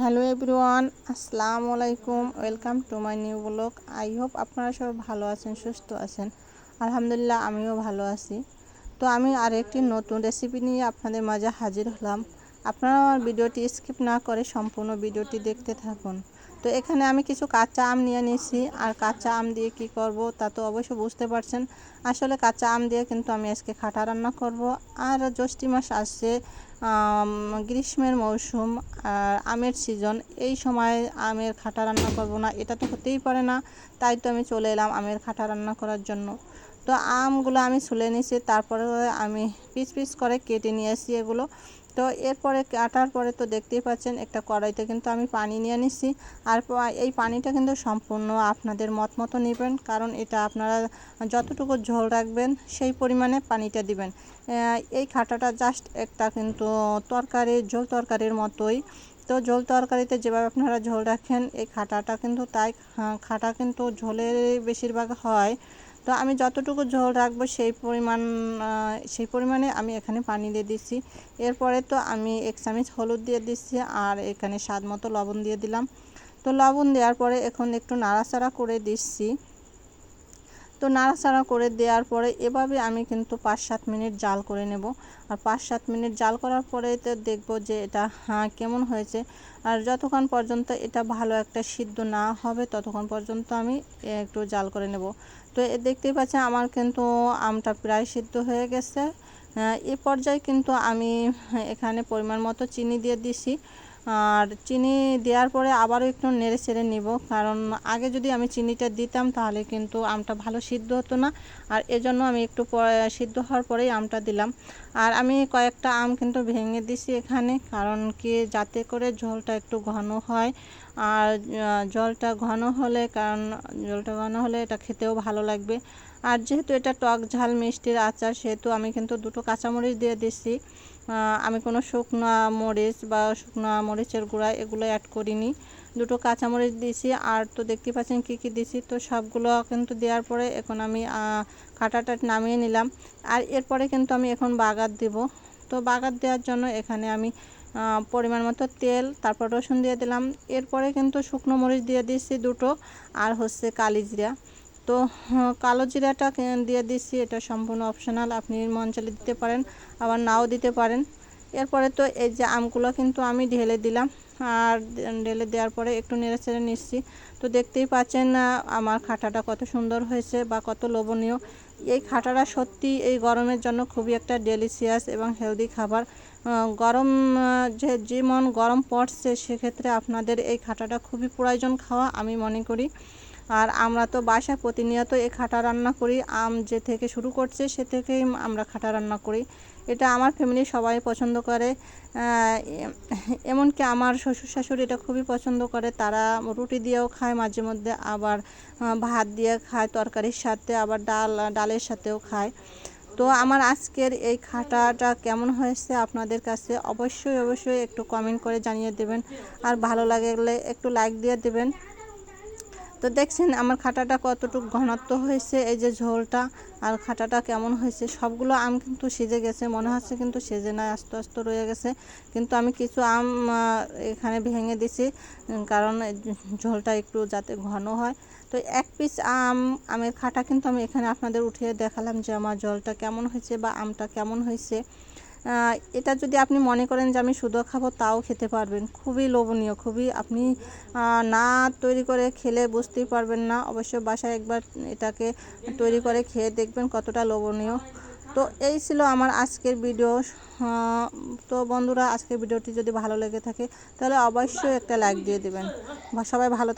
Hello everyone, আসসালামু আলাইকুম, welcome to my new blog. I hope আপনারা সবাই ভালো আছেন, সুস্থ আছেন। আলহামদুলিল্লাহ, আমিও ভালো আছি। তো আমি আরেকটি নতুন রেসিপি নিয়ে আপনাদের মাঝে হাজির হলাম। আপনারা আমার ভিডিওটি স্কিপ না করে সম্পূর্ণ ভিডিওটি দেখতে থাকুন। তো এখানে আমি কিছু কাঁচা আম নিয়ে নিয়েছি। আর কাঁচা আম দিয়ে কি করব তা তো অবশ্য বুঝতে পারছেন। আসলে কাঁচা আম দিয়ে কিন্তু আমি আজকে খাটা রান্না করব। আর জ্যৈষ্ঠী মাস আসছে গ্রীষ্মের মৌসুম, আর আমের সিজন এই সময় আমের খাটা রান্না করব না, এটা তো হতেই পারে না। তাই তো আমি চলে এলাম আমের খাটা রান্না করার জন্য। তো আমগুলো আমি ছুলে নিয়েছি তারপরে আমি পিস পিস করে কেটে নিয়ে আসি এগুলো। তো এরপরে কাটার পরে তো দেখতেই পাচ্ছেন, একটা কড়াইতে কিন্তু আমি পানি নিয়ে নিচ্ছি আর এই পানিটা কিন্তু সম্পূর্ণ আপনাদের মত মতো নেবেন, কারণ এটা আপনারা যতটুকু ঝোল রাখবেন, সেই পরিমাণে পানিটা দিবেন। এই খাটাটা জাস্ট একটা কিন্তু তরকারি, ঝোল তরকারির মতোই। তো ঝোল তরকারিতে যেভাবে আপনারা ঝোল রাখেন, এই খাটাটা কিন্তু তাই খাটা কিন্তু ঝোলের বেশিরভাগ হয়। তো আমি যতটুকু ঝোল রাখব সেই পরিমাণ সেই পরিমাণে আমি এখানে পানি দিয়ে দিচ্ছি। এরপরে তো আমি এক চামচ হলুদ দিয়ে দিচ্ছি আর এখানে স্বাদ মতো লবণ দিয়ে দিলাম। তো লবণ দেওয়ার পরে এখন একটু নাড়াচাড়া করে দিচ্ছি। তো নাড়াচাড়া করে দেওয়ার পরে এভাবে আমি কিন্তু পাঁচ সাত মিনিট জাল করে নেব। আর পাঁচ সাত মিনিট জাল করার পরে তো দেখব যে এটা হ্যাঁ কেমন হয়েছে। আর যতক্ষণ পর্যন্ত এটা ভালো একটা সিদ্ধ না হবে, ততক্ষণ পর্যন্ত আমি একটু জাল করে নেব। তো এ দেখতেই পাচ্ছেন আমার কিন্তু আমটা প্রায় সিদ্ধ হয়ে গেছে। এ পর্যায়ে কিন্তু আমি এখানে পরিমাণ মতো চিনি দিয়ে দিছি। আর চিনি দেওয়ার পরে আবারও একটু নেড়ে চেড়ে নিব। কারণ আগে যদি আমি চিনিটা দিতাম তাহলে কিন্তু আমটা ভালো সিদ্ধ হতো না। আর এজন্য আমি একটু সিদ্ধ হওয়ার পরেই আমটা দিলাম। আর আমি কয়েকটা আম কিন্তু ভেঙে দিছি এখানে, কারণ কি যাতে করে ঝোলটা একটু ঘন হয়। আর জলটা ঘন হলে, কারণ জলটা ঘন হলে এটা খেতেও ভালো লাগবে। আর যেহেতু এটা টক ঝাল মিষ্টির আচার, সেহেতু আমি কিন্তু দুটো কাঁচামরিচ দিয়ে দিচ্ছি। আমি কোনো শুকনো মরিচ বা শুকনো মরিচের গুঁড়া এগুলো অ্যাড করিনি। দুটো কাঁচামরিচ দিয়েছি আর তো দেখতে পাচ্ছেন কী কী দিয়েছি? তো সবগুলো কিন্তু দেওয়ার পরে এখন আমি কাটাটা নামিয়ে নিলাম। আর এরপরে কিন্তু আমি এখন বাগার দেব। তো বাগার দেওয়ার জন্য এখানে আমি পরিমাণ মতো তেল, তারপর রসুন দিয়ে দিলাম। এরপরে কিন্তু শুকনো মরিচ দিয়ে দিচ্ছি দুটো, আর হচ্ছে কালি জিরা তো কালো জিরাটা দিয়ে দিচ্ছি। এটা সম্পূর্ণ অপশনাল আপনি মন চালে দিতে পারেন, আবার নাও দিতে পারেন। এরপরে তো এই যে আমগুলো কিন্তু আমি ঢেলে দিলাম। আর ঢেলে দেওয়ার পরে একটু নেড়ে চেড়ে নিচ্ছি। তো দেখতেই পাচ্ছেন আমার খাটাটা কত সুন্দর হয়েছে বা কত লোভনীয়। এই খাটাটা সত্যি এই গরমের জন্য খুবই একটা ডেলিসিয়াস এবং হেলদি খাবার। গরম যে যেমন গরম পড়ছে, সেক্ষেত্রে আপনাদের এই খাটাটা খুবই প্রয়োজন খাওয়া, আমি মনে করি। আর আমরা তো বাসায় প্রতিনিয়ত এই খাটা রান্না করি, আম যে থেকে শুরু করছে সে থেকেই আমরা খাটা রান্না করি। এটা আমার ফ্যামিলি সবাই পছন্দ করে। এমনকি আমার শ্বশুর শাশুড়ি এটা খুবই পছন্দ করে। তারা রুটি দিয়েও খায় মাঝে মধ্যে, আবার ভাত দিয়ে খায় তরকারির সাথে, আবার ডাল, ডালের সাথেও খায়। তো আমার আজকের এই খাটাটা কেমন হয়েছে আপনাদের কাছে অবশ্যই অবশ্যই একটু কমেন্ট করে জানিয়ে দেবেন। আর ভালো লাগলে একটু লাইক দিয়ে দেবেন। তো দেখছেন আমার খাটাটা কতটুকু ঘনত্ব হয়েছে, এই যে ঝোলটা আর খাটাটা কেমন হয়েছে, সবগুলো আম কিন্তু সেজে গেছে, মনে হচ্ছে কিন্তু সেজে নাই, আস্তে আস্তে রয়ে গেছে। কিন্তু আমি কিছু আম এখানে ভেঙে দিছি কারণ ঝোলটা একটু যাতে ঘন হয়। তো এক পিস আম, আমের খাটা কিন্তু আমি এখানে আপনাদের উঠিয়ে দেখালাম যে আমার জলটা কেমন হয়েছে বা আমটা কেমন হয়েছে। এটা যদি আপনি মনে করেন যে আমি শুধু খাব, তাও খেতে পারবেন। খুবই লোভনীয়, খুবই আপনি না তৈরি করে খেলে বুঝতেই পারবেন না। অবশ্যই বাসায় একবার এটাকে তৈরি করে খেয়ে দেখবেন কতটা লোভনীয়। তো এই ছিল আমার আজকের ভিডিও। তো বন্ধুরা, আজকের ভিডিওটি যদি ভালো লেগে থাকে, তাহলে অবশ্যই একটা লাইক দিয়ে দেবেন। সবাই ভালো